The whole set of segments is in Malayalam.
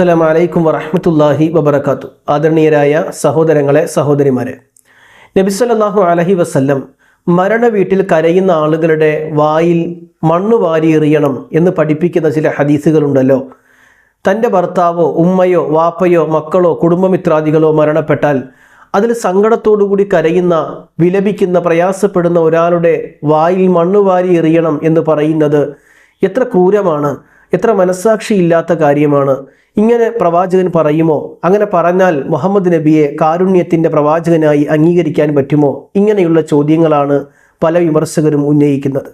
അസ്സലാം അലൈക്കും വറഹമത്തല്ലാഹി വബർക്കാത്തു ആദരണീയരായ സഹോദരങ്ങളെ സഹോദരിമാരെ. നബിസ്വല്ലാഹു അലഹി വസല്ലം മരണ വീട്ടിൽ കരയുന്ന ആളുകളുടെ വായിൽ മണ്ണ് വാരി എറിയണം എന്ന് പഠിപ്പിക്കുന്ന ചില ഹദീസുകളുണ്ടല്ലോ. തന്റെ ഭർത്താവോ ഉമ്മയോ വാപ്പയോ മക്കളോ കുടുംബമിത്രാദികളോ മരണപ്പെട്ടാൽ അതിൽ സങ്കടത്തോടുകൂടി കരയുന്ന വിലപിക്കുന്ന പ്രയാസപ്പെടുന്ന ഒരാളുടെ വായിൽ മണ്ണ് വാരി എറിയണം എന്ന് പറയുന്നത് എത്ര ക്രൂരമാണ് എത്ര മനസ്സാക്ഷിയില്ലാത്ത കാര്യമാണ്. ഇങ്ങനെ പ്രവാചകൻ പറയുമോ? അങ്ങനെ പറഞ്ഞാൽ മുഹമ്മദ് നബിയെ കാരുണ്യത്തിന്റെ പ്രവാചകനായി അംഗീകരിക്കാൻ പറ്റുമോ? ഇങ്ങനെയുള്ള ചോദ്യങ്ങളാണ് പല വിമർശകരും ഉന്നയിക്കുന്നത്.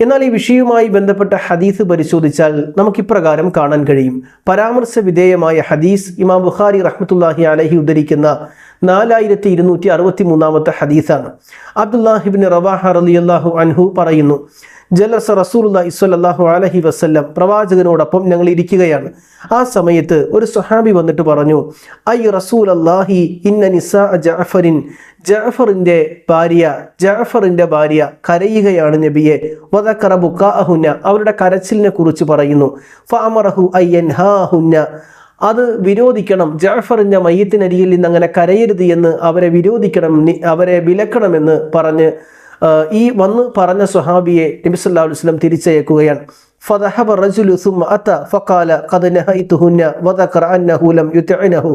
എന്നാൽ ഈ വിഷയവുമായി ബന്ധപ്പെട്ട ഹദീസ് പരിശോധിച്ചാൽ നമുക്കിപ്രകാരം കാണാൻ കഴിയും. പരാമർശ വിധേയമായ ഹദീസ് ഇമാം ബുഖാരി റഹ്മത്തുല്ലാഹി അലഹി ഉദ്ധരിക്കുന്ന നാലായിരത്തി ഇരുന്നൂറ്റി അറുപത്തി മൂന്നാമത്തെ ഹദീസാണ് അബ്ദുല്ലാഹിബിൻ റവാഹ റലിയല്ലാഹു അൻഹു പറയുന്നു ജലസ റസൂലുല്ലാ ഇസ്വല്ലാഹു അലഹി വസ്ല്ലം പ്രവാചകനോടൊപ്പം ഞങ്ങൾ ഇരിക്കുകയാണ്. ആ സമയത്ത് ഒരു സുഹാബി വന്നിട്ട് പറഞ്ഞു ഐ റസൂൽ അള്ളാഹി ഇന്ന നിസാ ജഅഫറിൻ. ജഅഫറിന്റെ ഭാര്യ ജഅഫറിന്റെ ഭാര്യ കരയുകയാണ് നബിയെ. വദക്കറ ബുക്കാഹുന്ന അവരുടെ കരച്ചിലിനെ കുറിച്ച് പറയുന്നു. ഫാമറഹു അയ്യൻ ഹാഹുന്ന അത് വിരോധിക്കണം. ജാഫറിന്റെ മയ്യത്തിനരിയിൽ നിന്ന് അങ്ങനെ കരയരുത് എന്ന് അവരെ വിരോധിക്കണം അവരെ വിലക്കണമെന്ന് പറഞ്ഞ് ഈ വന്ന് പറഞ്ഞ സ്വഹാബിയെ നബി സല്ലല്ലാഹു അലൈഹി വസല്ലം തിരിച്ചയക്കുകയാണ് فذهب الرجل ثم أتى فقال قد نهيتهن وذكر أنه لم يطعنه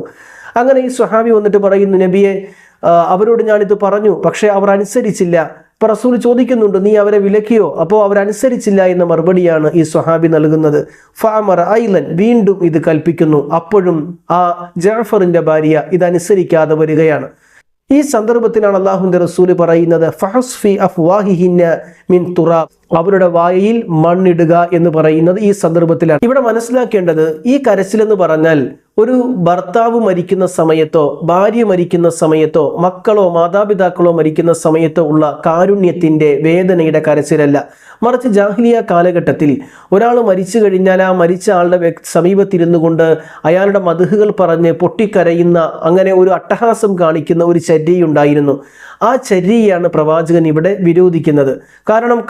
അങ്ങനെ ഈ സ്വഹാബി വന്നിട്ട് പറയുന്നു നബിയെ ആ, അവരോട് ഞാനിത് പറഞ്ഞു പക്ഷേ അവർ അനുസരിച്ചില്ല ഇപ്പൊ റസൂൽ ചോദിക്കുന്നുണ്ട് നീ അവരെ വിലക്കിയോ അപ്പോൾ അവരനുസരിച്ചില്ല എന്ന മറുപടിയാണ് ഈ സ്വഹാബി നൽകുന്നത് ഫാമർ ഐലൻ വീണ്ടും ഇത് കൽപ്പിക്കുന്നു അപ്പോഴും ആ ജാഫറിന്റെ ഭാര്യ ഇത് അനുസരിക്കാതെ വരികയാണ് ഈ സന്ദർഭത്തിലാണ് അള്ളാഹുന്റെ റസൂൽ പറയുന്നത് ഫഹസ്ഫി അഫ്വാഹിഹിന്ന മിൻ തുറാബ്. അവരുടെ വായിൽ മണ്ണിടുക എന്ന് പറയുന്നത് ഈ സന്ദർഭത്തിലാണ്. ഇവിടെ മനസ്സിലാക്കേണ്ടത് ഈ കരച്ചിൽ എന്ന് പറഞ്ഞാൽ ഒരു ഭർത്താവ് മരിക്കുന്ന സമയത്തോ ഭാര്യ മരിക്കുന്ന സമയത്തോ മക്കളോ മാതാപിതാക്കളോ മരിക്കുന്ന സമയത്തോ ഉള്ള കാരുണ്യത്തിന്റെ വേദനയുടെ കരച്ചിലല്ല. മറിച്ച് ജാഹ്ലിയ കാലഘട്ടത്തിൽ ഒരാൾ മരിച്ചു കഴിഞ്ഞാൽ ആ മരിച്ച ആളുടെ സമീപത്തിരുന്നു കൊണ്ട് അയാളുടെ മധുഹുകൾ പറഞ്ഞ് പൊട്ടിക്കരയുന്ന അങ്ങനെ ഒരു അട്ടഹാസം കാണിക്കുന്ന ഒരു ചര്യയുണ്ടായിരുന്നു. ആ ചര്യയാണ് പ്രവാചകൻ ഇവിടെ വിരോധിക്കുന്നത്. കാരണം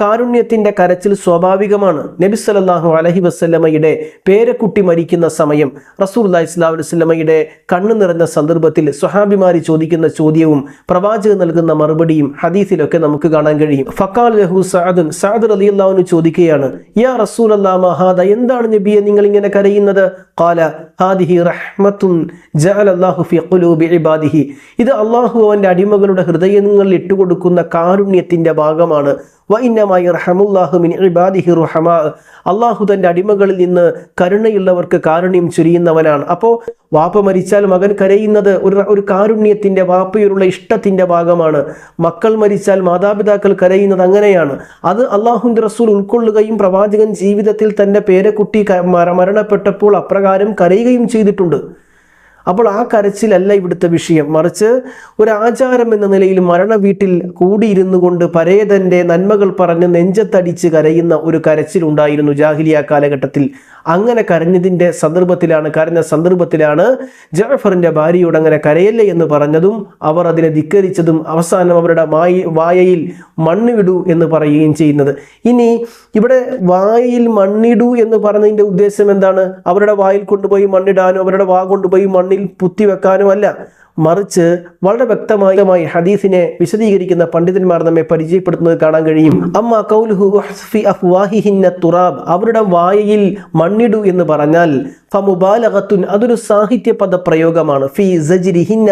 കാരുണ്യത്തിന്റെ കരച്ചിൽ സ്വാഭാവികമാണ്. നബി സല്ലല്ലാഹു അലഹി വസല്ലമയുടെ പേരക്കുട്ടി മരിക്കുന്ന സമയം റസൂല്ലാ ഇസ്ലാ വസ്ലമയുടെ കണ്ണു നിറഞ്ഞ സന്ദർഭത്തിൽ സുഹാബിമാരി ചോദിക്കുന്ന ചോദ്യവും പ്രവാചകൻ നൽകുന്ന മറുപടിയും ഹദീസിലൊക്കെ നമുക്ക് കാണാൻ കഴിയും. ഫക്കാൽ ലഹു സഅദുൻ സഅദ് റളിയല്ലാഹു ചോദിക്കുകയാണ് യാ റസൂൽ അല്ലാ മഹാദ എന്താണ് നബിയെ നിങ്ങൾ ഇങ്ങനെ കരയുന്നത്? ഖാല ഹാദിഹി റഹ്മത്തുൻ ജഅലല്ലാഹു ഖുലൂബി ഇബാദിഹി. ഇത് അള്ളാഹു അവന്റെ അടിമകളുടെ ഹൃദയങ്ങളിൽ ഇട്ടുകൊടുക്കുന്ന കാരുണ്യത്തിന്റെ ഭാഗമാണ്. വൈന്നമായി റഹമുല്ലാഹു മിൻ ഇബാദിഹി റുഹമാ. അള്ളാഹു തന്റെ അടിമകളിൽ നിന്ന് കരുണയുള്ളവർക്ക് കാരുണ്യം ചുരിയുന്നവനാണ്. അപ്പോൾ വാപ്പ മരിച്ചാൽ മകൻ കരയുന്നത് ഒരു ഒരു കാരുണ്യത്തിന്റെ വാപ്പയോടുള്ള ഇഷ്ടത്തിന്റെ ഭാഗമാണ്. മക്കൾ മരിച്ചാൽ മാതാപിതാക്കൾ കരയുന്നത് അങ്ങനെയാണ്. അത് അള്ളാഹുന്റെ റസൂൽ ഉൾക്കൊള്ളുകയും പ്രവാചകൻ ജീവിതത്തിൽ തന്റെ പേരക്കുട്ടി മരണപ്പെട്ടപ്പോൾ അപ്രകാരം കരയുകയും ചെയ്തിട്ടുണ്ട്. അപ്പോൾ ആ കരച്ചിലല്ല ഇവിടുത്തെ വിഷയം. മറിച്ച് ഒരു ആചാരം എന്ന നിലയിൽ മരണ വീട്ടിൽ കൂടിയിരുന്നു കൊണ്ട് പരേതന്റെ നന്മകൾ പറഞ്ഞ് നെഞ്ചത്തടിച്ച് കരയുന്ന ഒരു കരച്ചിലുണ്ടായിരുന്നു ജാഹിലിയ കാലഘട്ടത്തിൽ. അങ്ങനെ കരഞ്ഞതിന്റെ സന്ദർഭത്തിലാണ് കരഞ്ഞ സന്ദർഭത്തിലാണ് ജാഫറിന്റെ ഭാര്യയോട് അങ്ങനെ കരയല്ലേ എന്ന് പറഞ്ഞതും അവർ അതിനെ ധിക്കരിച്ചതും അവസാനം അവരുടെ മായി വായയിൽ മണ്ണിടൂ എന്ന് പറയുകയും ചെയ്യുന്നത്. ഇനി ഇവിടെ വായയിൽ മണ്ണിടൂ എന്ന് പറഞ്ഞതിന്റെ ഉദ്ദേശം എന്താണ്? അവരുടെ വായിൽ കൊണ്ടുപോയി മണ്ണിടാനോ അവരുടെ വാ കൊണ്ടുപോയി മണ്ണിൽ പുത്തി വെക്കാനോ അല്ല. മറിച്ച് വളരെ വ്യക്തമായി ഹദീസിനെ വിശദീകരിക്കുന്ന പണ്ഡിതന്മാർ നമ്മെ പരിചയപ്പെടുത്തുന്നത് കാണാൻ കഴിയും. അമ്മ കൗലുഹു അഫ്വാഹിഹിന്ന തുറാബ്. അവരുടെ വായയിൽ മണ്ണിടു എന്ന് പറഞ്ഞാൽ ഫമുബാലഗത്തുൻ അതൊരു സാഹിത്യ പദപ്രയോഗമാണ് ഫി സജ്രിഹിന്ന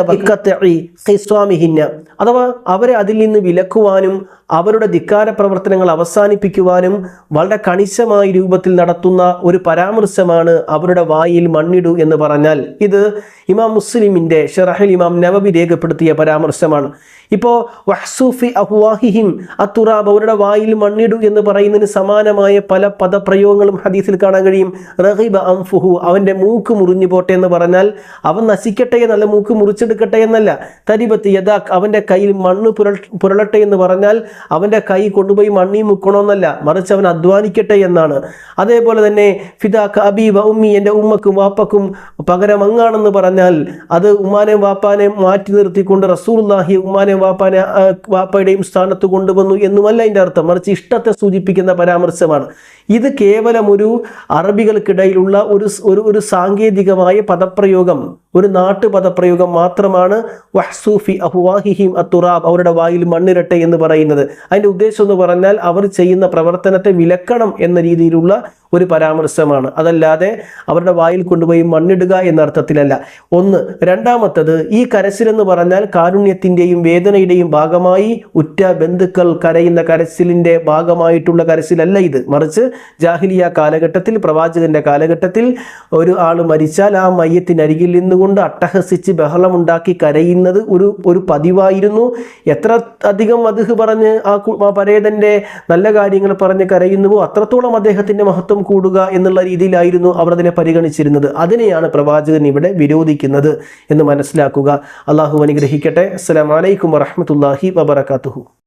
ഖിസ്വാമിഹിന്ന. അഥവാ അവരെ അതിൽ നിന്ന് വിലക്കുവാനും അവരുടെ ധിക്കാര പ്രവർത്തനങ്ങൾ അവസാനിപ്പിക്കുവാനും വളരെ കണിശമായ രൂപത്തിൽ നടത്തുന്ന ഒരു പരാമർശമാണ് അവരുടെ വായിൽ മണ്ണിടു എന്ന് പറഞ്ഞാൽ. ഇത് ഇമാം മുസ്ലിമിന്റെ ഷെറഹൽ ഇമാം നവബി രേഖപ്പെടുത്തിയ പരാമർശമാണ്. ഇപ്പോൾ വഹ്സൂഫി അഹ്വാഹിഹിം അത്തുറാബ് അവരുടെ വായിൽ മണ്ണിടു എന്ന് പറയുന്നതിന് സമാനമായ പല പദപ്രയോഗങ്ങളും ഹദീസിൽ കാണാൻ കഴിയും. റഹീബ അംഫുഹു അവന്റെ മൂക്ക് മുറിഞ്ഞു പോട്ടെ എന്ന് പറഞ്ഞാൽ അവൻ നശിക്കട്ടെ എന്നല്ല മൂക്ക് മുറിച്ചെടുക്കട്ടെ എന്നല്ല. തരിബത്ത് യഥാക് അവന്റെ കയ്യിൽ മണ്ണ് പുരൾ പുരളട്ടെ എന്ന് പറഞ്ഞാൽ അവന്റെ കൈ കൊണ്ടുപോയി മണ്ണി മുക്കണമെന്നല്ല മറിച്ച് അവൻ അധ്വാനിക്കട്ടെ എന്നാണ്. അതേപോലെ തന്നെ ഫിദാഖ് അബീബ ഉമ്മി എന്റെ ഉമ്മക്കും വാപ്പക്കും പകരം അങ്ങാണെന്ന് പറഞ്ഞാൽ അത് ഉമ്മാനെയും വാപ്പാനെയും മാറ്റി നിർത്തിക്കൊണ്ട് റസൂലുള്ളാഹി ഉമ്മാനെ വാപ്പാനെ വാപ്പയുടെയും സ്ഥാനത്ത് കൊണ്ടുവന്നു എന്നുമല്ല അതിന്റെ അർത്ഥം. മറിച്ച് ഇഷ്ടത്തെ സൂചിപ്പിക്കുന്ന പരാമർശമാണ്. ഇത് കേവലം ഒരു അറബികൾക്കിടയിലുള്ള ഒരു ഒരു സാങ്കേതികമായ പദപ്രയോഗം ഒരു നാട്ടുപദപ്രയോഗം മാത്രമാണ്. വഹ്സൂഫി അഹുവാഹിഹിം അത്തുറാബ്. അവരുടെ വായിൽ മണ്ണിരട്ടെ എന്ന് പറയുന്നത്. അതിന്റെ ഉദ്ദേശം എന്ന് പറഞ്ഞാൽ അവർ ചെയ്യുന്ന പ്രവർത്തനത്തെ വിലക്കണം എന്ന രീതിയിലുള്ള ഒരു പരാമർശമാണ്. അതല്ലാതെ അവരുടെ വായിൽ കൊണ്ടുപോയി മണ്ണിടുക എന്ന അർത്ഥത്തിലല്ല. ഒന്ന് രണ്ടാമത്തത് ഈ കരച്ചിലെന്ന് പറഞ്ഞാൽ കാരുണ്യത്തിന്റെയും വേദനയുടെയും ഭാഗമായി ഉറ്റ ബന്ധുക്കൾ കരയുന്ന കരച്ചിലിന്റെ ഭാഗമായിട്ടുള്ള കരച്ചിലല്ല ഇത്. മറിച്ച് ജാഹിലിയ കാലഘട്ടത്തിൽ പ്രവാചകന്റെ കാലഘട്ടത്തിൽ ഒരു ആൾ മരിച്ചാൽ ആ മയ്യത്തിനരികിൽ നിന്നുകൊണ്ട് അട്ടഹസിച്ച് ബഹളമുണ്ടാക്കി കരയുന്നത് ഒരു ഒരു പതിവായിരുന്നു. എത്ര അധികം അദ്ദേഹം പറഞ്ഞ് ആ പരേതന്റെ നല്ല കാര്യങ്ങൾ പറഞ്ഞ് കരയുന്നുവോ അത്രത്തോളം അദ്ദേഹത്തിന്റെ മഹത്വം കൂടുക എന്നുള്ള രീതിയിലായിരുന്നു അവർ അതിനെ പരിഗണിച്ചിരുന്നത്. അതിനെയാണ് പ്രവാചകൻ ഇവിടെ വിരോധിക്കുന്നത് എന്ന് മനസ്സിലാക്കുക. അള്ളാഹു അനുഗ്രഹിക്കട്ടെ. അസ്സലാമലൈക്കും വറഹമത്തല്ലാഹി വബർക്കാത്തുഹു